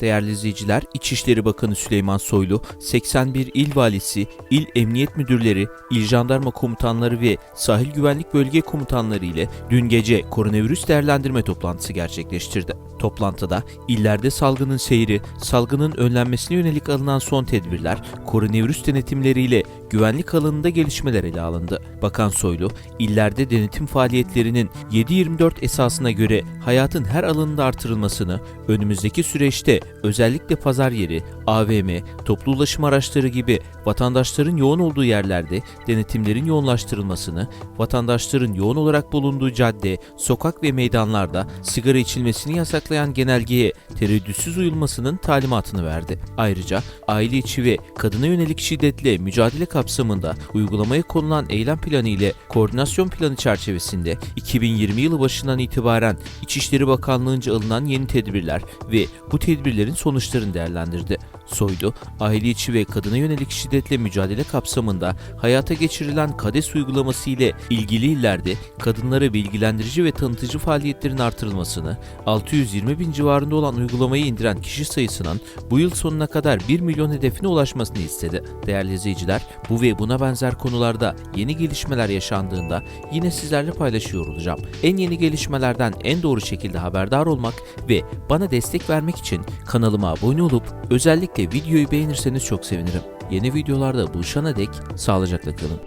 Değerli izleyiciler, İçişleri Bakanı Süleyman Soylu, 81 il valisi, il emniyet müdürleri, il jandarma komutanları ve sahil güvenlik bölge komutanları ile dün gece koronavirüs değerlendirme toplantısı gerçekleştirdi. Toplantıda illerde salgının seyri, salgının önlenmesine yönelik alınan son tedbirler, koronavirüs denetimleriyle güvenlik alanında gelişmeler ele alındı. Bakan Soylu, illerde denetim faaliyetlerinin 7-24 esasına göre hayatın her alanında artırılmasını, önümüzdeki süreçte özellikle pazar yeri, AVM, toplu ulaşım araçları gibi vatandaşların yoğun olduğu yerlerde denetimlerin yoğunlaştırılmasını, vatandaşların yoğun olarak bulunduğu cadde, sokak ve meydanlarda sigara içilmesini yasaklayan genelgeye tereddütsüz uyulmasının talimatını verdi. Ayrıca aile içi ve kadına yönelik şiddetle mücadele kapsamında uygulamaya konulan eylem planı ile koordinasyon planı çerçevesinde 2020 yılı başından itibaren İçişleri Bakanlığı'nca alınan yeni tedbirler ve bu tedbirlerin sonuçlarını değerlendirdi. Soylu, aile içi ve kadına yönelik şiddetle mücadele kapsamında hayata geçirilen KADES uygulaması ile ilgili illerde kadınlara bilgilendirici ve tanıtıcı faaliyetlerin artırılmasını, 620 bin civarında olan uygulamayı indiren kişi sayısının bu yıl sonuna kadar 1 milyon hedefine ulaşmasını istedi. Değerli izleyiciler, bu ve buna benzer konularda yeni gelişmeler yaşandığında yine sizlerle paylaşıyor olacağım. En yeni gelişmelerden en doğru şekilde haberdar olmak ve bana destek vermek için kanalıma abone olup özellikle videoyu beğenirseniz çok sevinirim. Yeni videolarda buluşana dek sağlıcakla kalın.